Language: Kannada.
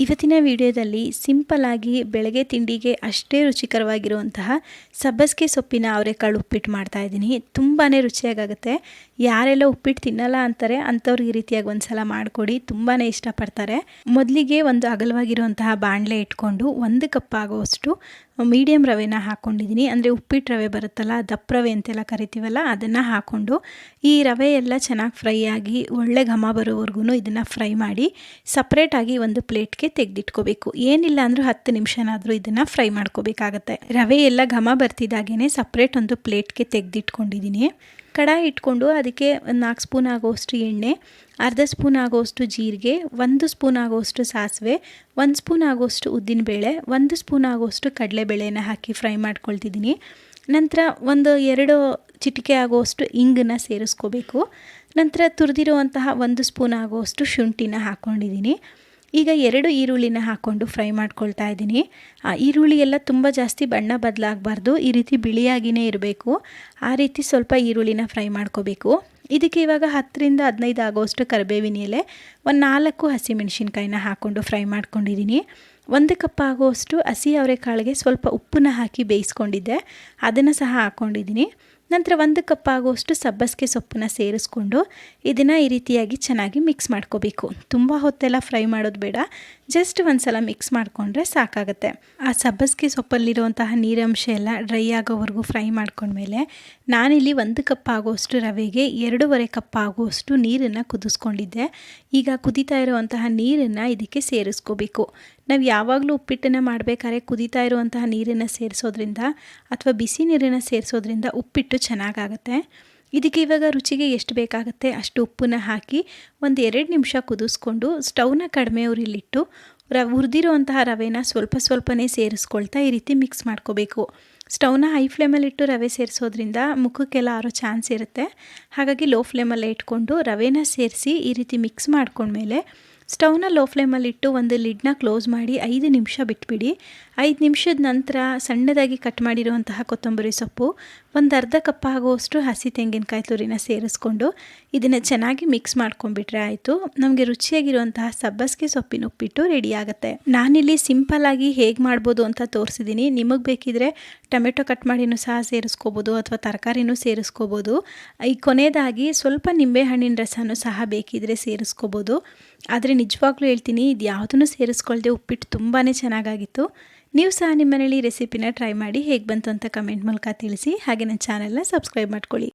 ಇವತ್ತಿನ ವಿಡಿಯೋದಲ್ಲಿ ಸಿಂಪಲಾಗಿ ಬೆಳಗ್ಗೆ ತಿಂಡಿಗೆ ಅಷ್ಟೇ ರುಚಿಕರವಾಗಿರುವಂತಹ ಸಬ್ಬಸಿಗೆ ಸೊಪ್ಪಿನ ಅವರೆಕಾಳು ಉಪ್ಪಿಟ್ಟು ಮಾಡ್ತಾ ಇದ್ದೀನಿ. ತುಂಬಾ ರುಚಿಯಾಗುತ್ತೆ ಯಾರೆಲ್ಲ ಉಪ್ಪಿಟ್ಟು ತಿನ್ನಲ್ಲ ಅಂತಾರೆ ಅಂಥವ್ರಿಗೆ ಈ ರೀತಿಯಾಗಿ ಒಂದ್ಸಲ ಮಾಡಿಕೊಡಿ. ತುಂಬಾ ಇಷ್ಟಪಡ್ತಾರೆ. ಮೊದಲಿಗೆ ಒಂದು ಅಗಲವಾಗಿರುವಂತಹ ಬಾಣಲೆ ಇಟ್ಕೊಂಡು ಒಂದು ಕಪ್ ಆಗುವಷ್ಟು ಮೀಡಿಯಮ್ ರವೆನ ಹಾಕ್ಕೊಂಡಿದ್ದೀನಿ ಅಂದರೆ ಉಪ್ಪಿಟ್ಟು ರವೆ ಬರುತ್ತಲ್ಲ, ದಪ್ಪ ರವೆ ಅಂತೆಲ್ಲ ಕರಿತೀವಲ್ಲ, ಅದನ್ನು ಹಾಕ್ಕೊಂಡು ಈ ರವೆ ಎಲ್ಲ ಚೆನ್ನಾಗಿ ಫ್ರೈ ಆಗಿ ಒಳ್ಳೆ ಘಮ ಬರೋವರೆಗೂ ಇದನ್ನು ಫ್ರೈ ಮಾಡಿ ಸಪ್ರೇಟಾಗಿ ಒಂದು ಪ್ಲೇಟ್ಗೆ ತೆಗೆದಿಟ್ಕೋಬೇಕು. ಏನಿಲ್ಲ ಅಂದರೂ ಹತ್ತು ನಿಮಿಷನಾದರೂ ಇದನ್ನು ಫ್ರೈ ಮಾಡ್ಕೋಬೇಕಾಗತ್ತೆ. ರವೆ ಎಲ್ಲ ಘಮ ಬರ್ತಿದ್ದಾಗೇ ಸಪ್ರೇಟ್ ಒಂದು ಪ್ಲೇಟ್ಗೆ ತೆಗೆದಿಟ್ಕೊಂಡಿದ್ದೀನಿ ಕಡಾಯಿ ಇಟ್ಕೊಂಡು ಅದಕ್ಕೆ ಒಂದು ನಾಲ್ಕು ಸ್ಪೂನ್ ಆಗೋಷ್ಟು ಎಣ್ಣೆ, ಅರ್ಧ ಸ್ಪೂನ್ ಆಗೋಷ್ಟು ಜೀರಿಗೆ, ಒಂದು ಸ್ಪೂನ್ ಆಗೋಷ್ಟು ಸಾಸಿವೆ, ಒಂದು ಸ್ಪೂನ್ ಆಗೋಷ್ಟು ಉದ್ದಿನಬೇಳೆ, ಒಂದು ಸ್ಪೂನ್ ಆಗೋಷ್ಟು ಕಡಲೆಬೇಳೆನ ಹಾಕಿ ಫ್ರೈ ಮಾಡ್ಕೊಳ್ತಿದ್ದೀನಿ. ನಂತರ ಒಂದು ಎರಡು ಚಿಟಿಕೆ ಆಗೋಷ್ಟು ಇಂಗನ್ನ ಸೇರಿಸ್ಕೋಬೇಕು. ನಂತರ ತುರಿದಿರುವಂತಹ ಒಂದು ಸ್ಪೂನ್ ಆಗೋಷ್ಟು ಶುಂಠಿನ ಹಾಕ್ಕೊಂಡಿದ್ದೀನಿ ಈಗ ಎರಡು ಈರುಳ್ಳಿನ ಹಾಕ್ಕೊಂಡು ಫ್ರೈ ಮಾಡ್ಕೊಳ್ತಾ ಇದ್ದೀನಿ. ಆ ಈರುಳ್ಳಿ ಎಲ್ಲ ತುಂಬ ಜಾಸ್ತಿ ಬಣ್ಣ ಬದಲಾಗಬಾರ್ದು. ಈ ರೀತಿ ಬಿಳಿಯಾಗಿಯೇ ಇರಬೇಕು. ಆ ರೀತಿ ಸ್ವಲ್ಪ ಈರುಳ್ಳಿನ ಫ್ರೈ ಮಾಡ್ಕೋಬೇಕು. ಇದಕ್ಕೆ ಇವಾಗ ಹತ್ತರಿಂದ ಹದಿನೈದು ಆಗೋಷ್ಟು ಕರಿಬೇವಿನ ಎಲೆ, ಒಂದು ನಾಲ್ಕು ಹಸಿಮೆಣಸಿನ್ಕಾಯಿನ ಹಾಕ್ಕೊಂಡು ಫ್ರೈ ಮಾಡ್ಕೊಂಡಿದ್ದೀನಿ. ಒಂದು ಕಪ್ ಆಗೋಷ್ಟು ಹಸಿ ಅವರೆಕಾಳಿಗೆ ಸ್ವಲ್ಪ ಉಪ್ಪನ್ನ ಹಾಕಿ ಬೇಯಿಸ್ಕೊಂಡಿದ್ದೆ. ಅದನ್ನು ಸಹ ಹಾಕ್ಕೊಂಡಿದ್ದೀನಿ. ನಂತರ ಒಂದು ಕಪ್ ಆಗುವಷ್ಟು ಸಬ್ಬಸಿಗೆ ಸೊಪ್ಪನ್ನ ಸೇರಿಸ್ಕೊಂಡು ಇದನ್ನು ಈ ರೀತಿಯಾಗಿ ಚೆನ್ನಾಗಿ ಮಿಕ್ಸ್ ಮಾಡ್ಕೋಬೇಕು. ತುಂಬ ಹೊತ್ತೆಲ್ಲ ಫ್ರೈ ಮಾಡೋದು ಬೇಡ. ಜಸ್ಟ್ ಒಂದು ಸಲ ಮಿಕ್ಸ್ ಮಾಡಿಕೊಂಡ್ರೆ ಸಾಕಾಗುತ್ತೆ. ಆ ಸಬ್ಬಸಿಗೆ ಸೊಪ್ಪಲ್ಲಿರುವಂತಹ ನೀರಂಶ ಎಲ್ಲ ಡ್ರೈ ಆಗೋವರೆಗೂ ಫ್ರೈ ಮಾಡ್ಕೊಂಡ್ಮೇಲೆ ನಾನಿಲ್ಲಿ ಒಂದು ಕಪ್ ಆಗುವಷ್ಟು ರವೆಗೆ ಎರಡೂವರೆ ಕಪ್ ಆಗುವಷ್ಟು ನೀರನ್ನು ಕುದಿಸ್ಕೊಂಡಿದ್ದೆ. ಈಗ ಕುದೀತಾ ಇರುವಂತಹ ನೀರನ್ನು ಇದಕ್ಕೆ ಸೇರಿಸ್ಕೋಬೇಕು. ನಾವು ಯಾವಾಗಲೂ ಉಪ್ಪಿಟ್ಟನ್ನು ಮಾಡಬೇಕಾದ್ರೆ ಕುದೀತಾ ಇರುವಂತಹ ನೀರನ್ನು ಸೇರಿಸೋದ್ರಿಂದ ಅಥವಾ ಬಿಸಿ ನೀರನ್ನು ಸೇರಿಸೋದ್ರಿಂದ ಉಪ್ಪಿಟ್ಟು ಚೆನ್ನಾಗಾಗುತ್ತೆ. ಇದಕ್ಕೆ ಇವಾಗ ರುಚಿಗೆ ಎಷ್ಟು ಬೇಕಾಗುತ್ತೆ ಅಷ್ಟು ಉಪ್ಪನ್ನ ಹಾಕಿ ಒಂದು ಎರಡು ನಿಮಿಷ ಕುದಿಸ್ಕೊಂಡು ಸ್ಟವ್ನ ಕಡಿಮೆ ಉರಿಲಿಟ್ಟು ರ, ಹುರಿದಿರುವಂತಹ ರವೆನ ಸ್ವಲ್ಪ ಸ್ವಲ್ಪನೇ ಸೇರಿಸ್ಕೊಳ್ತಾ ಈ ರೀತಿ ಮಿಕ್ಸ್ ಮಾಡ್ಕೋಬೇಕು. ಸ್ಟವ್ನ ಹೈ ಫ್ಲೇಮಲ್ಲಿಟ್ಟು ರವೆ ಸೇರಿಸೋದ್ರಿಂದ ಮುಖಕ್ಕೆಲ್ಲ ಆರೋ ಚಾನ್ಸ್ ಇರುತ್ತೆ. ಹಾಗಾಗಿ ಲೋ ಫ್ಲೇಮಲ್ಲೇ ಇಟ್ಕೊಂಡು ರವೆನ ಸೇರಿಸಿ ಈ ರೀತಿ ಮಿಕ್ಸ್ ಮಾಡ್ಕೊಂಡ್ಮೇಲೆ ಸ್ಟವ್ನ ಲೋ ಫ್ಲೇಮಲ್ಲಿಟ್ಟು ಒಂದು ಲಿಡ್ನ ಕ್ಲೋಸ್ ಮಾಡಿ ಐದು ನಿಮಿಷ ಬಿಟ್ಬಿಡಿ. ಐದು ನಿಮಿಷದ ನಂತರ ಸಣ್ಣದಾಗಿ ಕಟ್ ಮಾಡಿರುವಂತಹ ಕೊತ್ತಂಬರಿ ಸೊಪ್ಪು, ಒಂದು ಅರ್ಧ ಕಪ್ ಆಗುವಷ್ಟು ಹಸಿ ತೆಂಗಿನಕಾಯಿ ತುರಿನ ಸೇರಿಸ್ಕೊಂಡು ಇದನ್ನು ಚೆನ್ನಾಗಿ ಮಿಕ್ಸ್ ಮಾಡ್ಕೊಂಡ್ಬಿಟ್ರೆ ಆಯಿತು. ನಮಗೆ ರುಚಿಯಾಗಿರುವಂತಹ ಸಬ್ಬಸಿಗೆ ಸೊಪ್ಪಿನ ಉಪ್ಪಿಟ್ಟು ರೆಡಿ ಆಗುತ್ತೆ. ನಾನಿಲ್ಲಿ ಸಿಂಪಲ್ಲಾಗಿ ಹೇಗೆ ಮಾಡ್ಬೋದು ಅಂತ ತೋರಿಸಿದ್ದೀನಿ ನಿಮಗೆ ಬೇಕಿದ್ರೆ ಟೊಮೆಟೊ ಕಟ್ ಮಾಡಿನೂ ಸಹ ಸೇರಿಸ್ಕೋಬೋದು ಅಥವಾ ತರಕಾರಿನೂ ಸೇರಿಸ್ಕೋಬೋದು. ಈ ಕೊನೆಯದಾಗಿ ಸ್ವಲ್ಪ ನಿಂಬೆಹಣ್ಣಿನ ರಸನೂ ಸಹ ಬೇಕಿದ್ರೆ ಸೇರಿಸ್ಕೋಬೋದು. ಆದರೆ ನಿಜವಾಗ್ಲೂ ಹೇಳ್ತೀನಿ, ಇದು ಯಾವುದನ್ನು ಸೇರಿಸ್ಕೊಳ್ಳದೆ ಉಪ್ಪಿಟ್ಟು ತುಂಬಾ ಚೆನ್ನಾಗಾಗಿತ್ತು. ನೀವು ಸಹ ನಿಮ್ಮ ಮನೇಲಿ ರೆಸಿಪಿನ ಟ್ರೈ ಮಾಡಿ ಹೇಗೆ ಬಂತು ಅಂತ ಕಮೆಂಟ್ ಮೂಲಕ ತಿಳಿಸಿ, ಹಾಗೆ ನನ್ನ ಚಾನಲ್ನ ಸಬ್ಸ್ಕ್ರೈಬ್ ಮಾಡ್ಕೊಳ್ಳಿ.